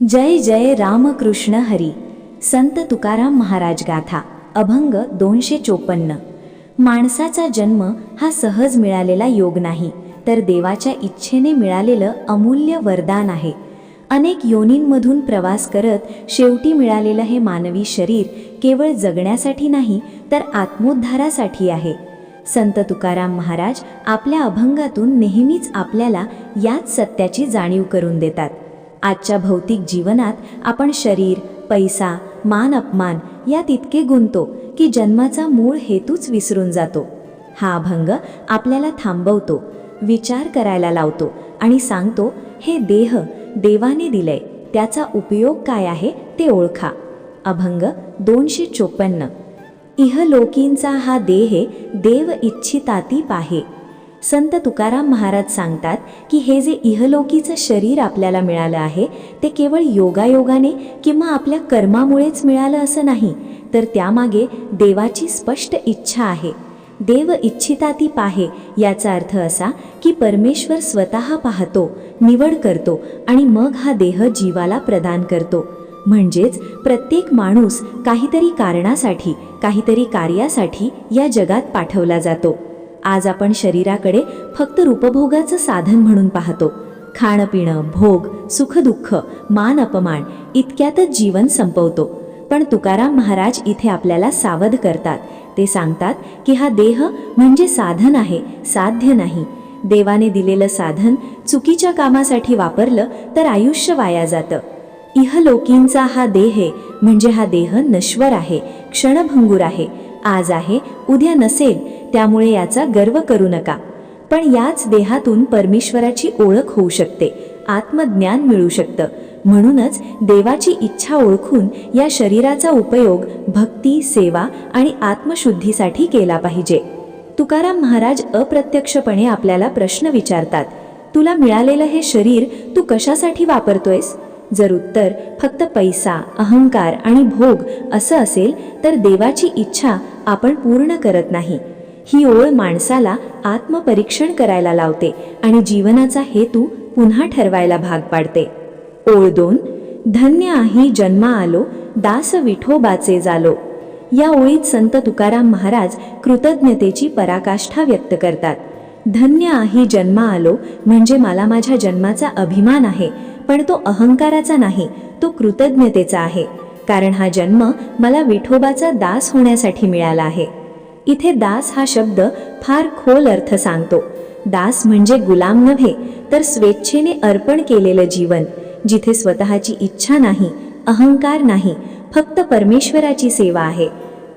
जय जय रामकृष्ण हरी. संत तुकाराम महाराज गाथा अभंग दोनशे चोपन्न. माणसाचा जन्म हा सहज मिळालेला योग नाही तर देवाच्या इच्छेने मिळालेलं अमूल्य वरदान आहे. अनेक योनींमधून प्रवास करत शेवटी मिळालेलं हे मानवी शरीर केवळ जगण्यासाठी नाही तर आत्मोद्धारासाठी आहे. संत तुकाराम महाराज आपल्या अभंगातून नेहमीच आपल्याला याच सत्याची जाणीव करून देतात. आजच्या भौतिक जीवनात आपण शरीर पैसा मान अपमान यात इतके गुंतो की जन्माचा मूळ हेतूच विसरून जातो. हा अभंग आपल्याला थांबवतो विचार करायला लावतो आणि सांगतो हे देह देवाने दिलंय त्याचा उपयोग काय आहे ते ओळखा. अभंग दोनशे चोपन्न. इहलोकींचा हा देह देव इच्छिताती पाहे संत तुकाराम महाराज सांगतात की हे जे इहलोकीचं शरीर आपल्याला मिळालं आहे ते केवळ योगायोगाने किंवा आपल्या कर्मामुळेच मिळालं असं नाही तर त्यामागे देवाची स्पष्ट इच्छा आहे. देव इच्छिता ती पाहे याचा अर्थ असा की परमेश्वर स्वतः पाहतो निवड करतो आणि मग हा देह जीवाला प्रदान करतो. म्हणजेच प्रत्येक माणूस काहीतरी कारणासाठी काहीतरी कार्यासाठी या जगात पाठवला जातो. आज आपण शरीराकडे फक्त रूपभोगाचं साधन म्हणून पाहतो. खाणं पिणं भोग सुखदुःख मान अपमान इतक्यातच जीवन संपवतो. पण तुकाराम महाराज इथे आपल्याला सावध करतात. ते सांगतात की हा देह म्हणजे साधन आहे साध्य नाही. देवाने दिलेलं साधन चुकीच्या कामासाठी वापरलं तर आयुष्य वाया जातं. इहलोकींचा हा देह म्हणजे हा देह नश्वर आहे क्षणभंगूर आहे. आज आहे उद्या नसेल त्यामुळे याचा गर्व करू नका. पण याच देहातून परमेश्वराची ओळख होऊ शकते आत्मज्ञान मिळू शकतं. म्हणूनच देवाची इच्छा ओळखून या शरीराचा उपयोग भक्ती सेवा आणि आत्मशुद्धीसाठी केला पाहिजे. तुकाराम महाराज अप्रत्यक्षपणे आपल्याला प्रश्न विचारतात तुला मिळालेलं हे शरीर तू कशासाठी वापरतोयस? जर उत्तर फक्त पैसा अहंकार आणि भोग असं असेल तर देवाची इच्छा आपण पूर्ण करत नाही. ही ओळ माणसाला आत्मपरीक्षण करायला लावते आणि जीवनाचा हेतू पुन्हा ठरवायला भाग पाडते. ओळ दोन धन्य आही जन्मा आलो दास विठोबाचे जालो. या ओळीत संत तुकाराम महाराज कृतज्ञतेची पराकाष्ठा व्यक्त करतात. धन्य आही जन्मा आलो म्हणजे मला माझ्या जन्माचा अभिमान आहे पण तो अहंकाराचा नाही तो कृतज्ञतेचा आहे कारण हा जन्म मला विठोबाचा दास होण्यासाठी मिळाला आहे. इथे दास हा शब्द फार खोल अर्थ सांगतो. दास म्हणजे गुलाम नव्हे तर स्वेच्छेने अर्पण केलेलं जीवन जिथे स्वतःची इच्छा नाही अहंकार नाही फक्त परमेश्वराची सेवा आहे.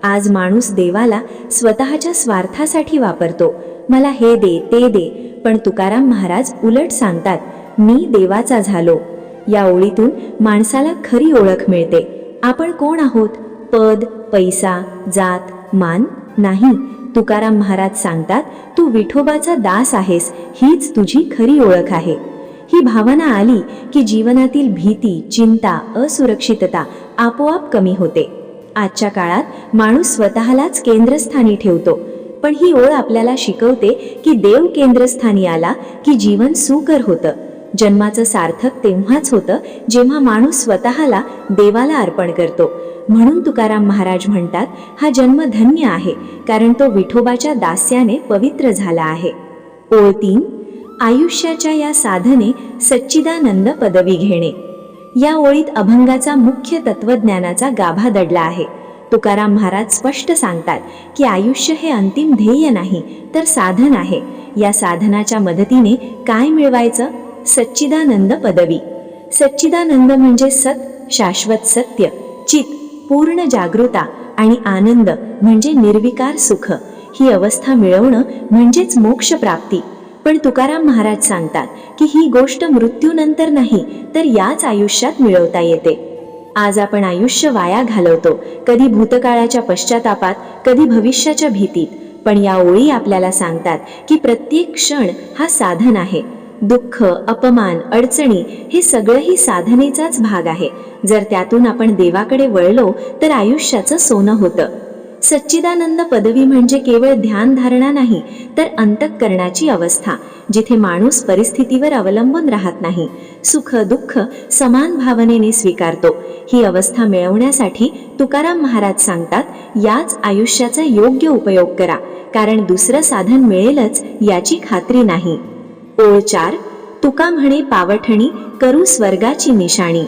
आज माणूस देवाला स्वतःच्या स्वार्थासाठी वापरतो मला हे दे ते दे. पण तुकाराम महाराज उलट सांगतात मी देवाचा झालो. या ओळीतून माणसाला खरी ओळख मिळते. आपण कोण आहोत? पद पैसा जात मान? नाही. तुकाराम महाराज सांगतात तू विठोबाचा दास आहेस. हीच तुझी खरी ओळख आहे. ही भावना आली की जीवनातील भीती चिंता असुरक्षितता आपोआप कमी होते. आजच्या काळात माणूस स्वतःलाच केंद्रस्थानी ठेवतो. पण ही ओळ आपल्याला शिकवते की देव केंद्रस्थानी आला की जीवन सुकर होतं. जन्माचं सार्थक तेव्हाच होतं जेव्हा माणूस स्वतःला देवाला अर्पण करतो. म्हणून तुकाराम महाराज म्हणतात हा जन्म धन्य आहे कारण तो विठोबाच्या दास्याने पवित्र झाला आहे. ओळ तीन आयुष्याच्या या साधने सच्चिदानंद पदवी घेणे. या ओळीत अभंगाचा मुख्य तत्वज्ञानाचा गाभा दडला आहे. तुकाराम महाराज स्पष्ट सांगतात की आयुष्य हे अंतिम ध्येय नाही तर साधन आहे. या साधनाच्या मदतीने काय मिळवायचं? सच्चिदानंद पदवी. सच्चिदानंद म्हणजे सत शाश्वत सत्य चित पूर्ण जागृता आणि आनंद म्हणजे निर्विकार सुख. ही अवस्था मिळवणं म्हणजेच मोक्ष प्राप्ती. पण तुकाराम महाराज सांगतात की ही गोष्ट मृत्यूनंतर नाही तर याच आयुष्यात मिळवता येते. आज आपण आयुष्य वाया घालवतो. कधी भूतकाळाच्या पश्चातापात कधी भविष्याच्या भीतीत. पण या ओळी आपल्याला सांगतात की प्रत्येक क्षण हा साधन आहे. दुःख अपमान अडचणी हे सगळंही साधनेचाच भाग आहे. जर त्यातून आपण देवाकडे वळलो तर आयुष्याचं सोनं होतं. सच्चिदानंद पदवी म्हणजे केवळ ध्यान धारणा नाही तर अंतःकरणाची अवस्था जिथे माणूस परिस्थितीवर अवलंबून राहत नाही. सुख दुःख समान भावनेने स्वीकारतो. ही अवस्था मिळवण्यासाठी तुकाराम महाराज सांगतात याच आयुष्याचा योग्य उपयोग करा कारण दुसरं साधन मिळेलच याची खात्री नाही. ओळ चार तुका म्हणे पावठणी करू स्वर्गाची निशाणी.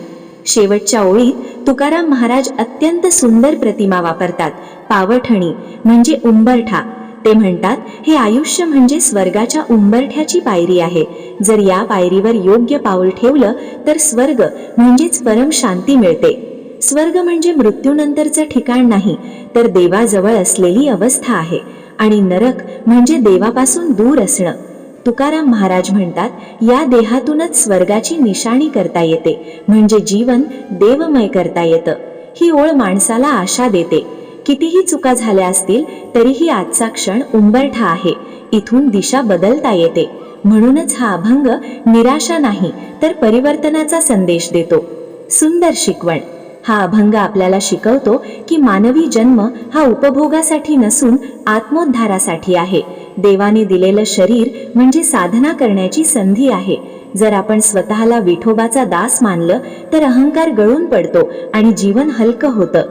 शेवटच्या ओळीत तुकाराम महाराज अत्यंत सुंदर प्रतिमा वापरतात. पावठणी म्हणजे उंबरठा. ते म्हणतात हे आयुष्य म्हणजे स्वर्गाच्या उंबरठ्याची पायरी आहे. जर या पायरीवर योग्य पाऊल ठेवलं तर स्वर्ग म्हणजेच परम शांती मिळते. स्वर्ग म्हणजे मृत्यूनंतरचं ठिकाण नाही तर देवाजवळ असलेली अवस्था आहे. आणि नरक म्हणजे देवापासून दूर असणं. तुकाराम महाराज म्हणतात या देहातूनच स्वर्गाची निशाणी करता येते म्हणजे जीवन देवमय करता येतं. ही ओळ माणसाला आशा देते. कितीही चुका झाल्या असतील तरीही आजचा क्षण उंबरठा आहे. इथून दिशा बदलता येते. म्हणूनच हा अभंग निराशा नाही तर परिवर्तनाचा संदेश देतो. सुंदर शिकवण. हा अभंग आपल्याला शिकवतो की मानवी जन्म हा उपभोगासाठी नसून आत्मोद्धारासाठी आहे. देवाने दिलेलं शरीर म्हणजे साधना करण्याची संधी आहे. जर आपण स्वतःला विठोबाचा दास मानलं तर अहंकार गळून पडतो आणि जीवन हलकं होतं.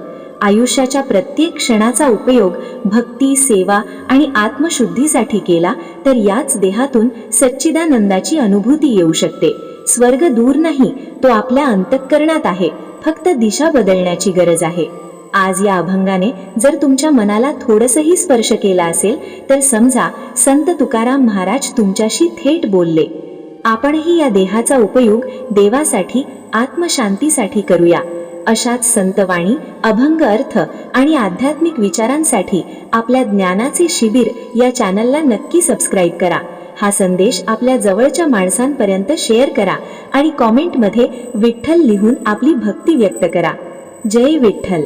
आयुष्याच्या प्रत्येक क्षणाचा उपयोग भक्ती सेवा आणि आत्मशुद्धीसाठी केला तर याच देहातून सच्चिदानंदाची अनुभूती येऊ शकते. स्वर्ग दूर नाही तो आपल्या अंतःकरणात आहे. फक्त दिशा बदलण्याची गरज आहे. आज या अभंगाने जर तुमच्या मनाला थोडसही स्पर्श केला असेल तर समजा संत तुकाराम महाराज तुमच्याशी थेट बोलले. आपणही या देहाचा उपयोग देवासाठी आत्मशांतीसाठी करूया. अशाच संतवाणी अभंग अर्थ आणि आध्यात्मिक विचारांसाठी आपल्या ज्ञानाचे शिबिर या चॅनलला नक्की सबस्क्राईब करा. हा संदेश आपल्या जवळच्या माणसांपर्यंत शेअर करा आणि कॉमेंटमध्ये विठ्ठल लिहून आपली भक्ती व्यक्त करा. जय विठ्ठल.